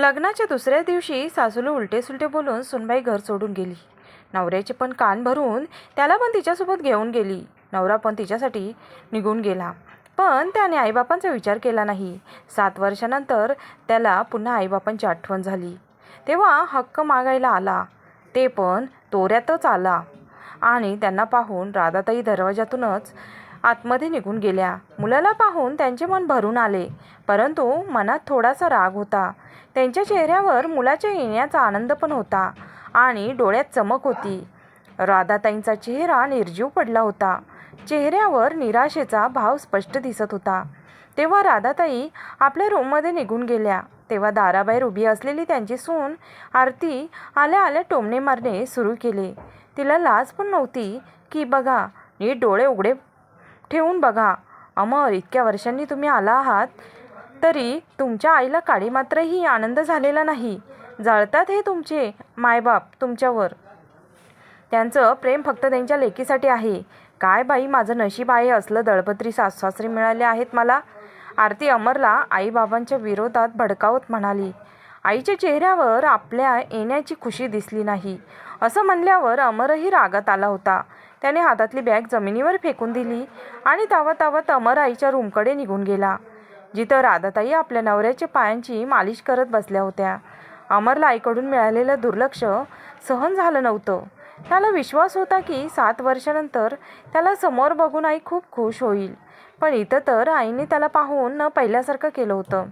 लग्नाच्या दुसऱ्या दिवशी सासूला उलटे सुलटे बोलून सुनबाई घर सोडून गेली. नवऱ्याचे पण कान भरून त्याला पण तिच्यासोबत घेऊन गेली. नवरा पण तिच्यासाठी निघून गेला. पण त्याने आईबापांचा विचार केला नाही. सात वर्षानंतर त्याला पुन्हा आईबापांची आठवण झाली. तेव्हा हक्क मागायला आला. ते पण तोऱ्यातच आला. आणि त्यांना पाहून राधाताई दरवाजातूनच आतमध्ये निघून गेल्या. मुलाला पाहून त्यांचे मन भरून आले. परंतु मनात थोडासा राग होता. त्यांच्या चेहऱ्यावर मुलाच्या येण्याचा आनंद पण होता आणि डोळ्यात चमक होती. राधाताईंचा चेहरा निर्जीव पडला होता. चेहऱ्यावर निराशेचा भाव स्पष्ट दिसत होता. तेव्हा राधाताई आपल्या रूममध्ये निघून गेल्या. तेव्हा दाराबाहेर उभी असलेली त्यांची सून आरती आल्या आल्या टोमणे मारणे सुरू केले. तिला लाज पण नव्हती की बघा नीट डोळे उघडे ठेवून बघा. अमर इतक्या वर्षांनी तुम्ही आला आहात तरी तुमच्या आईला काळी मात्रही आनंद झालेला नाही. जळतात हे तुमचे मायबाप तुमच्यावर. त्यांचं प्रेम फक्त त्यांच्या लेकीसाठी आहे. काय बाई माझं नशीब आहे असलं दळपत्री सासरे मिळाले आहेत मला? आरती अमरला आईबाबांच्या विरोधात भडकावत म्हणाली. आईच्या चेहऱ्यावर आपल्या येण्याची खुशी दिसली नाही. असं म्हणल्यावर अमरही रागात आला होता. त्याने हातातली बॅग जमिनीवर फेकून दिली आणि तावत तावत अमर आईच्या रूमकडे निघून गेला जिथं राधाताई आपल्या नवऱ्याच्या पायांची मालिश करत बसल्या होत्या. अमरला आईकडून मिळालेलं दुर्लक्ष सहन झालं नव्हतं. त्याला विश्वास होता की सात वर्षानंतर त्याला समोर बघून आई खूप खुश होईल पण इथं तर आईने त्याला पाहून न पहिल्यासारखं केलं होतं.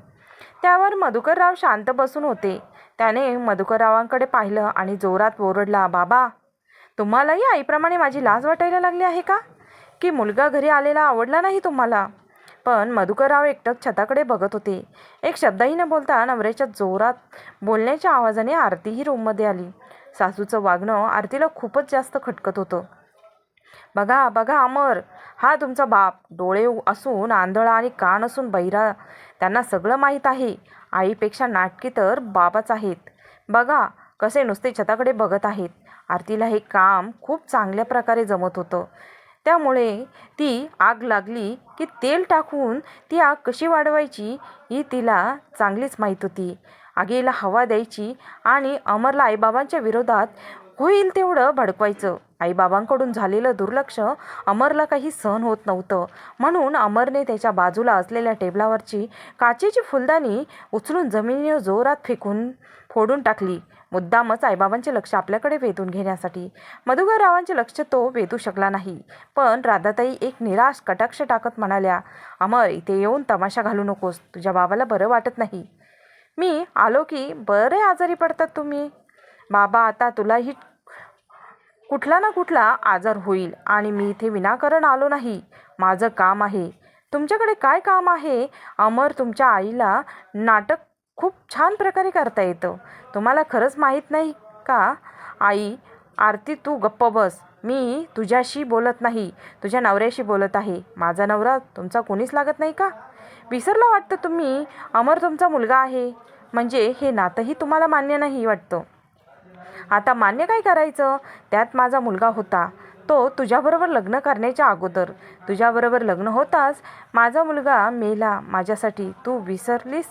त्यावर मधुकरराव शांत बसून होते. त्याने मधुकररावांकडे पाहिलं आणि जोरात ओरडला बाबा तुम्हालाही आईप्रमाणे माझी लाज वाटायला लागली आहे का? की मुलगा घरी आलेला आवडला नाही तुम्हाला? पण मधुकरराव एकटक छताकडे बघत होते. एक शब्दही न बोलता नवऱ्याच्या जोरात बोलण्याच्या आवाजाने आरतीही रूममध्ये आली. सासूचं वागणं आरतीला खूपच जास्त खटकत होतं. बघा बघा अमर हा तुमचा बाप. डोळे असून आंधळा आणि कान असून बहिरा. त्यांना सगळं माहीत आहे. आईपेक्षा नाटकी तर बाबाच आहेत. बघा कसे नुसते छताकडे बघत आहेत. आरतीला हे काम खूप चांगल्या प्रकारे जमत होतं. त्यामुळे ती आग लागली की तेल टाकून ती आग कशी वाढवायची ही तिला चांगलीच माहीत होती. आगीला हवा द्यायची आणि अमरला आईबाबांच्या विरोधात होईल तेवढं भडकवायचं. आईबाबांकडून झालेलं दुर्लक्ष अमरला काही सहन होत नव्हतं. म्हणून अमरने त्याच्या बाजूला असलेल्या टेबलावरची काचेची फुलदाणी उचलून जमिनीवर जोरात फेकून फोडून टाकली. मुद्दामच आईबाबांचे लक्ष आपल्याकडे वेधून घेण्यासाठी. मधुकररावांचे लक्ष तो वेधू शकला नाही. पण राधाताई एक निराश कटाक्ष टाकत म्हणाल्या अमर इथे येऊन तमाशा घालू नकोस. तुझ्या बाबाला बरं वाटत नाही. मी? आलो की? बरे आजारी पडतात तुम्ही. बाबा आता तुलाही कुठला ना कुठला आजार होईल आणि मी इथे विनाकारण आलो नाही. माझं काम आहे. तुमच्याकडे काय काम आहे? अमर तुमच्या आईला नाटक खूप छान प्रकारे करता येतं. तुम्हाला खरंच माहीत नाही का? आई आरती तू गप्प बस. मी तुझ्याशी बोलत नाही तुझ्या नवऱ्याशी बोलत आहे. माझा नवरा तुमचा कोणीच लागत नाही का? विसरला वाटतं तुम्ही? अमर तुमचा मुलगा आहे. म्हणजे हे नातंही तुम्हाला मान्य नाही वाटतं. आता मान्य काय करायचं? त्यात माझा मुलगा होता. तो तुझ्याबरोबर लग्न करण्याच्या अगोदर. तुझ्याबरोबर लग्न होताच माझा मुलगा मेला माझ्यासाठी. तू विसरलीस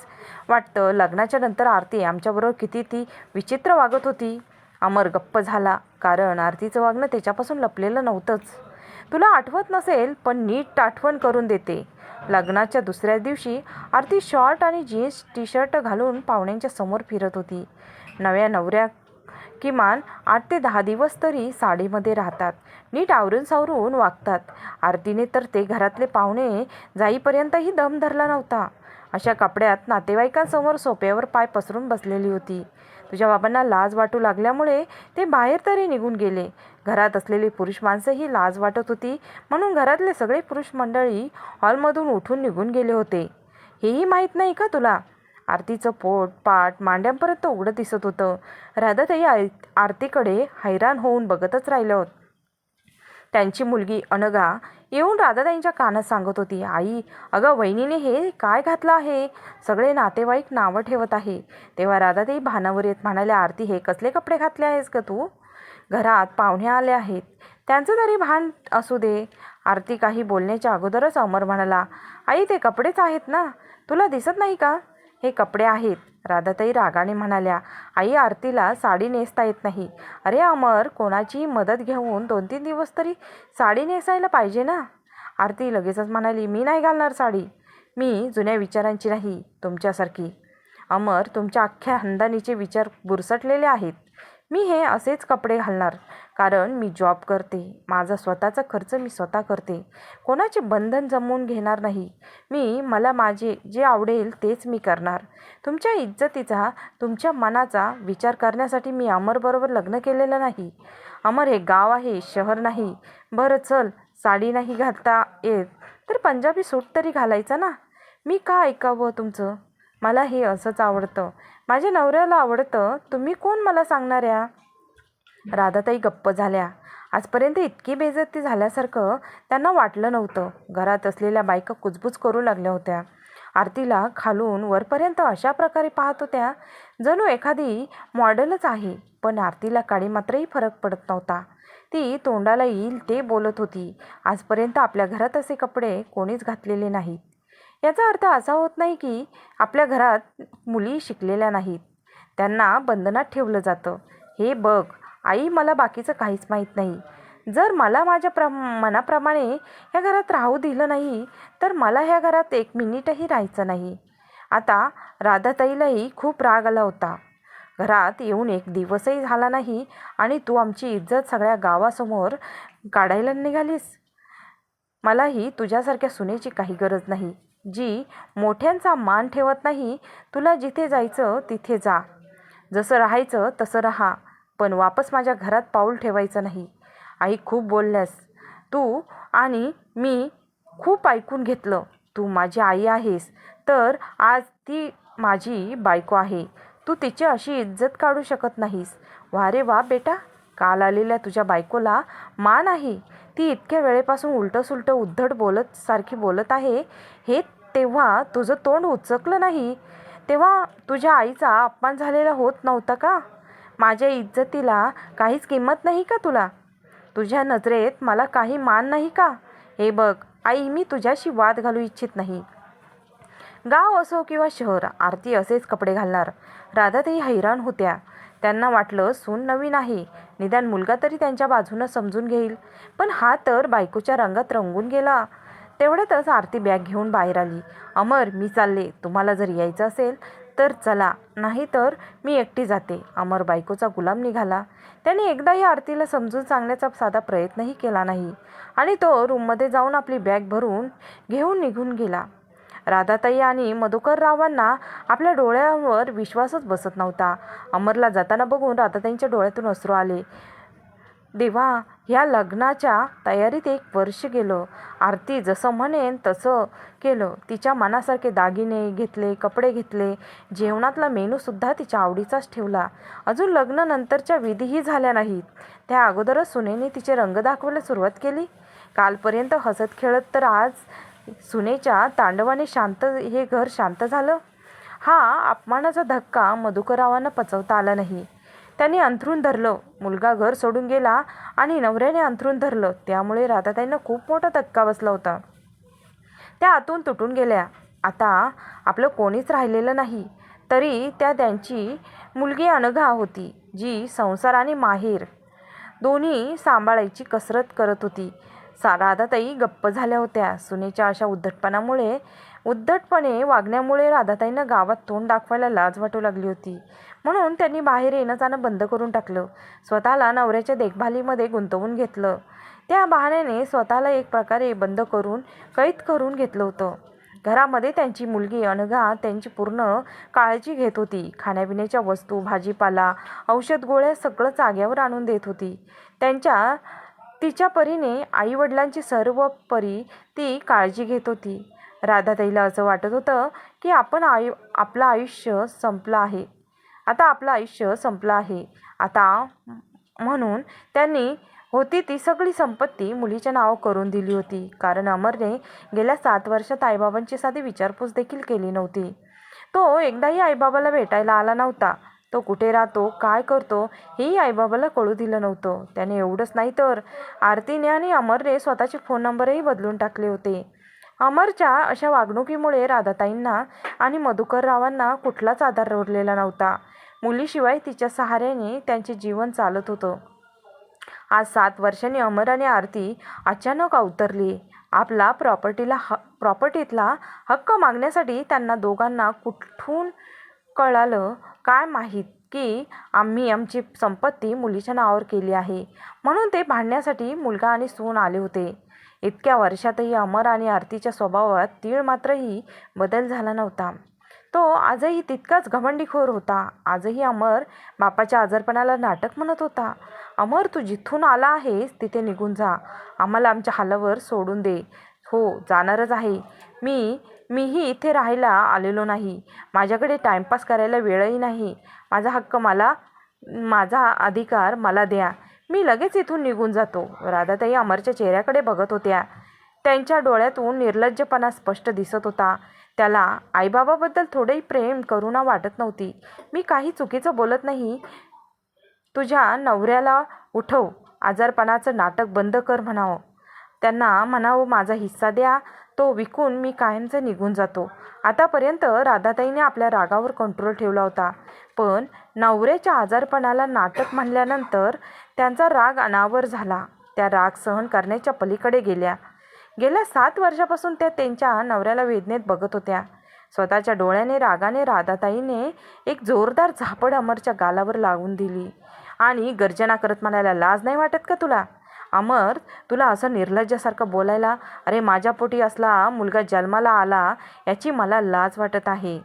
वाटतं. लग्नाच्या नंतर आरती आमच्याबरोबर किती ती विचित्र वागत होती. अमर गप्प झाला कारण आरतीचं वागणं त्याच्यापासून लपलेलं नव्हतंच. तुला आठवत नसेल पण नीट आठवण करून देते. लग्नाच्या दुसऱ्या दिवशी आरती शॉर्ट आणि जीन्स टी शर्ट घालून पाहुण्यांच्या समोर फिरत होती. नव्या नवऱ्या किमान आठ ते दहा दिवस तरी साडीमध्ये राहतात. नीट आवरून सावरून वागतात. आरतीने तर ते घरातले पाहुणे जाईपर्यंतही दम धरला नव्हता. अशा कपड्यात नातेवाईकांसमोर सोप्यावर पाय पसरून बसलेली होती. तुझ्या बाबांना लाज वाटू लागल्यामुळे ते बाहेर तरी निघून गेले. घरात असलेली पुरुष माणसंही लाज वाटत होती. म्हणून घरातले सगळे पुरुष मंडळी हॉलमधून उठून निघून गेले होते. हेही माहीत नाही का तुला? आरतीचं पोट पाठ मांड्यांपर्यंत उघडं दिसत होतं. राधाताई आय आरतीकडे हैराण होऊन बघतच राहिलं त्यांची मुलगी अनगा येऊन राधाताईंच्या कानात सांगत होती आई अगं वहिनीने हे काय घातलं आहे? सगळे नातेवाईक नावं ठेवत आहे. तेव्हा राधाताई भानावर येत म्हणाल्या आरती हे कसले कपडे घातले आहेस का तू? घरात पाहुणे आले आहेत. त्यांचं तरी भान असू दे. आरती काही बोलण्याच्या अगोदरच अमर म्हणाला आई ते कपडेच आहेत ना? तुला दिसत नाही का? हे कपडे आहेत. राधाताई रागाने म्हणाल्या आई आरतीला साडी नेसता येत नाही. अरे अमर कोणाची मदत घेऊन दोन तीन दिवस तरी साडी नेसायला पाहिजे ना. आरती लगेचच म्हणाली मी नाही घालणार साडी. मी जुन्या विचारांची नाही तुमच्यासारखी. अमर तुमच्या अख्ख्या हंदानीचे विचार बुरसटलेले आहेत. मी हे असेच कपडे घालणार कारण मी जॉब करते. माझा स्वतःचा खर्च मी स्वतः करते. कोणाचे बंधन जमवून घेणार नाही. मी मला माझे जे आवडेल तेच मी करणार. तुमच्या इज्जतीचा तुमच्या मनाचा विचार करण्यासाठी मी अमरबरोबर लग्न केलेलं नाही. अमर हे गाव आहे शहर नाही. बरं चल साडी नाही घालता येत. तर पंजाबी सूट तरी घालायचा ना? मी का ऐकावं तुमचं? मला हे असंच आवडतं. माझ्या नवऱ्याला आवडतं. तुम्ही कोण मला सांगणाऱ्या? राधाताई गप्प झाल्या. आजपर्यंत इतकी बेजती झाल्यासारखं त्यांना वाटलं नव्हतं. घरात असलेल्या बायका कुजबूज करू लागल्या होत्या. आरतीला खालून वरपर्यंत अशा प्रकारे पाहत होत्या जणू एखादी मॉडेलच आहे पण आरतीला काळी मात्रही फरक पडत नव्हता. ती तोंडाला येईल ते बोलत होती. आजपर्यंत आपल्या घरात असे कपडे कोणीच घातलेले नाहीत. याचा अर्थ असा होत नाही की आपल्या घरात मुली शिकलेल्या नाहीत. त्यांना बंधनात ठेवलं जातं. हे बघ आई मला बाकीचं काहीच माहीत नाही. जर मला माझ्या प्र मनाप्रमाणे ह्या घरात राहू दिलं नाही तर मला ह्या घरात एक मिनिटही राहायचं नाही. आता राधाताईलाही खूप राग आला होता. घरात येऊन एक दिवसही झाला नाही आणि तू आमची इज्जत सगळ्या गावासमोर काढायला निघालीस? मलाही तुझ्यासारख्या सुनेची काही गरज नाही. जी मोठ्यांचा मान ठेवत नाही तुला जिथे जायचं तिथे जा. जसं राहायचं तसं राहा पण वापस माझ्या घरात पाऊल ठेवायचं नाही. आई खूप बोलल्यास तू आणि मी खूप ऐकून घेतलं. तू माझी आई आहेस तर आज ती माझी बायको आहे. तू तिची अशी इज्जत काढू शकत नाहीस. वा रे वा बेटा काल आलेल्या तुझ्या बायकोला मान आहे. ती इतक्या वेळेपासून उलटं सुलटं उद्धट बोलत सारखी बोलत आहे. हे तेव्हा तुझं तोंड उचकलं नाही. तेव्हा तुझ्या आईचा अपमान झालेला होत नव्हता का? माझ्या इज्जतीला काहीच किंमत नाही का तुला? तुझ्या नजरेत मला काही मान नाही का? हे बघ आई मी तुझ्याशी वाद घालू इच्छित नाही. गाव असो किंवा शहर आरती असेच कपडे घालणार. राधा तेही हैराण होत्या. त्यांना वाटलं सून नवीन आहे. निदान मुलगा तरी त्यांच्या बाजूनं समजून घेईल. पण हा तर बायकोच्या रंगात रंगून गेला. तेवढ्यातच आरती बॅग घेऊन बाहेर आली. अमर मी चालले. तुम्हाला जर यायचं असेल तर चला. नाही तर मी एकटी जाते. अमर बायकोचा गुलाम निघाला. त्याने एकदाही आरतीला समजून सांगण्याचा साधा प्रयत्नही केला नाही आणि तो रूममध्ये जाऊन आपली बॅग भरून घेऊन निघून गेला. राधाताई आणि मधुकररावांना आपल्या डोळ्यावर विश्वासच बसत नव्हता. अमरला जाताना बघून राधाताईंच्या डोळ्यातून अश्रू आले. देवा ह्या लग्नाच्या तयारीत एक वर्ष गेलो. आरती जसं म्हणेन तसं केलं. तिच्या मनासारखे दागिने घेतले कपडे घेतले. जेवणातला मेनूसुद्धा तिच्या आवडीचाच ठेवला. अजून लग्नानंतरच्या विधीही झाल्या नाहीत. त्या अगोदरच सुनेने तिचे रंग दाखवायला सुरुवात केली. कालपर्यंत हसत खेळत तर आज सुनेच्या तांडवाने शांत हे घर शांत झालं. हा अपमानाचा धक्का मधुकरावांना पचवता आला नाही. त्यांनी अंथरून धरलं. मुलगा घर सोडून गेला आणि नवऱ्याने अंथरूण धरलं. त्यामुळे राधाताईंना खूप मोठा धक्का बसला होता. त्या आतून तुटून गेल्या. आता आपलं कोणीच राहिलेलं नाही. तरी त्या त्यांची मुलगी अनघा होती जी संसार आणि माहेर दोन्ही सांभाळायची कसरत करत होती. सा राधाताई गप्प झाल्या होत्या. सुनेच्या अशा उद्धटपणामुळे उद्धटपणे वागण्यामुळे राधाताईंना गावात तोंड दाखवायला लाज वाटू लागली होती. म्हणून त्यांनी बाहेर येणं जाणं बंद करून टाकलं. स्वतःला नवऱ्याच्या देखभालीमध्ये गुंतवून घेतलं. त्या बहाण्याने स्वतःला एक प्रकारे बंद करून कैद करून घेतलं होतं. घरामध्ये त्यांची मुलगी अनघा त्यांची पूर्ण काळजी घेत होती. खाण्यापिण्याच्या वस्तू भाजीपाला औषध गोळ्या सगळं जाग्यावर आणून देत होती. त्यांच्या तिच्या परीने आईवडिलांची सर्व परी ती काळजी घेत होती. राधाताईला असं वाटत होतं की आपण आयु आपलं आयुष्य संपलं आहे. आता आपलं आयुष्य संपलं आहे. आता म्हणून त्यांनी होती ती सगळी संपत्ती मुलीच्या नाव करून दिली होती. कारण अमरने गेल्या सात वर्षात आईबाबांची साधी विचारपूस देखील केली नव्हती. तो एकदाही आईबाबाला भेटायला आला नव्हता. तो कुठे राहतो काय करतो हेही आईबाबाला कळू दिलं नव्हतं. त्याने एवढंच नाही तर आरतीने आणि अमरने स्वतःचे फोन नंबरही बदलून टाकले होते. अमरच्या अशा वागणुकीमुळे राधाताईंना आणि मधुकररावांना कुठलाच आधार उरलेला नव्हता. मुलीशिवाय तिच्या सहाऱ्याने त्यांचे जीवन चालत होतं. आज सात वर्षांनी अमर आणि आरती अचानक अवतरली. आपला प्रॉपर्टीला ह प्रॉपर्टीतला हक्क मागण्यासाठी त्यांना दोघांना कुठून कळालं काय माहीत की आम्ही आमची संपत्ती मुलीच्या नावावर केली आहे. म्हणून ते भांडण्यासाठी मुलगा आणि सून आले होते. इतक्या वर्षातही अमर आणि आरतीच्या स्वभावात तीळ मात्रही बदल झाला नव्हता. तो आजही तितकाच घमंडीखोर होता. आजही अमर बापाच्या आजारपणाला नाटक म्हणत होता. अमर तू जिथून आला आहेस तिथे निघून जा. आम्हाला आमच्या हालावर सोडून दे. हो जाणारच आहे. मी मीही इथे राहायला आलेलो नाही. माझ्याकडे टाईमपास करायला वेळही नाही. माझा हक्क मला माझा अधिकार मला द्या. मी लगेच इथून निघून जातो. राधाताई अमरच्या चेहऱ्याकडे बघत होत्या. त्यांच्या डोळ्यातून निर्लज्जपणा स्पष्ट दिसत होता. त्याला आईबाबाबद्दल थोडेही प्रेम करुणा वाटत नव्हती. मी काही चुकीचं बोलत नाही. तुझ्या नवऱ्याला उठव. आजारपणाचं नाटक बंद कर म्हणावं. त्यांना म्हणावं माझा हिस्सा द्या. तो विकून मी कायमचं निघून जातो. आतापर्यंत राधाताईने आपल्या रागावर कंट्रोल ठेवला होता. पण नवऱ्याच्या आजारपणाला नाटक म्हणल्यानंतर त्यांचा राग अनावर झाला. त्या राग सहन करण्याच्या पलीकडे गेल्या. गेल्या सात वर्षापासून त्या त्यांच्या नवऱ्याला वेदनेत बघत होत्या. स्वतःच्या डोळ्याने रागाने राधाताईने एक जोरदार झापड अमरच्या गालावर लागून दिली. आणि गर्जना करत म्हणायला लाज नाही वाटत का तुला? अमर तुला असं निर्लज्जासारखं बोलायला अरे माझ्या पोटी असला मुलगा जन्माला आला याची मला लाज वाटत आहे.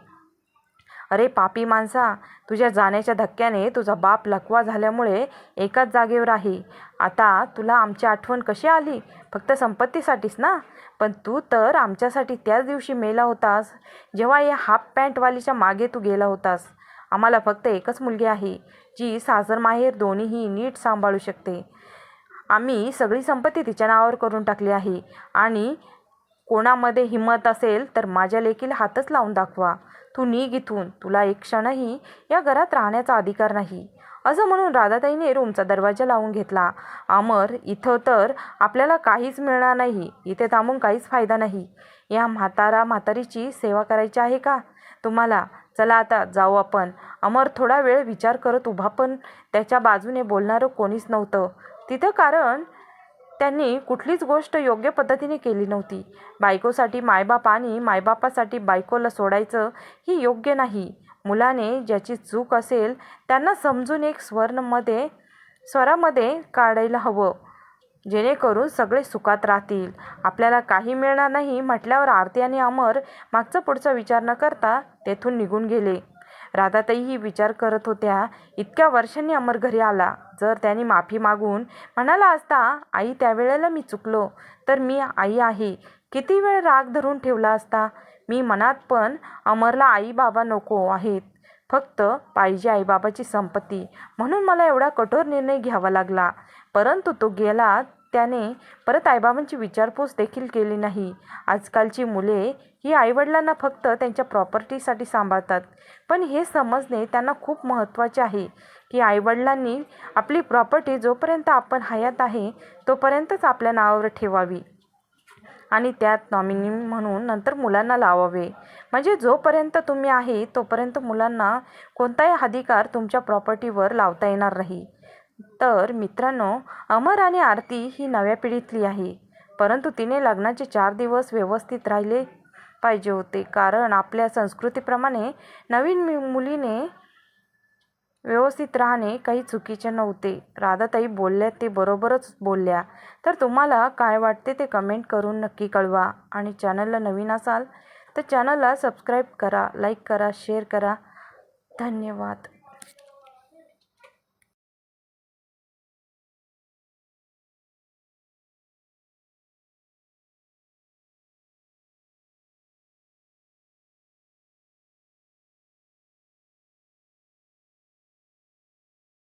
अरे पापी माणसा तुझ्या जाण्याच्या धक्क्याने तुझा बाप लकवा झाल्यामुळे एकाच जागेवर आहे. आता तुला आमची आठवण कशी आली? फक्त संपत्तीसाठीच ना? पण तू तर आमच्यासाठी त्याच दिवशी मेला होतास जेव्हा या हाफ पॅन्टवालीच्या मागे तू गेला होतास. आम्हाला फक्त एकच मुलगी आहे जी सासर माहेर दोन्हीही नीट सांभाळू शकते. आम्ही सगळी संपत्ती तिच्या नावावर करून टाकली आहे आणि कोणामध्ये हिंमत असेल तर माझ्या लेकीला हातच लावून दाखवा. तू निघ इथून तुला एक क्षणही या घरात राहण्याचा अधिकार नाही. असं म्हणून राधाताईने रूमचा दरवाजा लावून घेतला. अमर इथं तर आपल्याला काहीच मिळणार नाही. इथे थांबून काहीच फायदा नाही. या म्हातारा म्हातारीची सेवा करायची आहे का? तुम्हाला. चला आता जाऊ आपण. अमर थोडा वेळ विचार करत उभा पण त्याच्या बाजूने बोलणारं कोणीच नव्हतं. तिथं कारण त्यांनी कुठलीच गोष्ट योग्य पद्धतीने केली नव्हती. बायकोसाठी मायबाप आणि मायबापासाठी बायकोला सोडायचं ही योग्य नाही. मुलाने ज्याची चूक असेल त्यांना समजून एक स्वर्णमध्ये स्वरामध्ये काढायला हवं. जेणेकरून सगळे सुखात राहतील. आपल्याला काही मिळणार नाही म्हटल्यावर आरती आणि अमर मागचा पुढचा विचार न करता तेथून निघून गेले. राधाताईही विचार करत होत्या इतक्या वर्षांनी अमर घरी आला. जर त्यांनी माफी मागून म्हणाला असता आई त्यावेळेला मी चुकलो. तर मी आई आहे. किती वेळ राग धरून ठेवला असता? मी मनात पण अमरला आई बाबा नको आहेत. फक्त पाहिजे आईबाबाची संपत्ती. म्हणून मला एवढा कठोर निर्णय घ्यावा लागला. परंतु तो गेला त्याने परत आईबाबांची विचारपूस देखील केली नाही. आजकालची मुले ही आईवडिलांना फक्त त्यांच्या प्रॉपर्टीसाठी सांभाळतात. पण हे समजणे त्यांना खूप महत्त्वाचे आहे की आईवडिलांनी आपली प्रॉपर्टी जोपर्यंत आपण हयात आहे तोपर्यंतच आपल्या नावावर ठेवावी. आणि त्यात नॉमिनी म्हणून नंतर मुलांना लावावे. म्हणजे जोपर्यंत तुम्ही आहे तोपर्यंत मुलांना कोणताही अधिकार तुमच्या प्रॉपर्टीवर लावता येणार नाही. तर मित्रांनो अमर आणि आरती ही नव्या पिढीतली आहे. परंतु तिने लग्नाचे चार दिवस व्यवस्थित राहिले पाहिजे होते. कारण आपल्या संस्कृतीप्रमाणे नवीन मुलीने व्यवस्थित राहणे काही चुकीचे नव्हते. राधाताई बोलल्या ते बरोबरच बोलल्या. तर तुम्हाला काय वाटते ते कमेंट करून नक्की कळवा. आणि चॅनलला नवीन असाल तर चॅनलला सबस्क्राईब करा लाईक करा शेअर करा. धन्यवाद.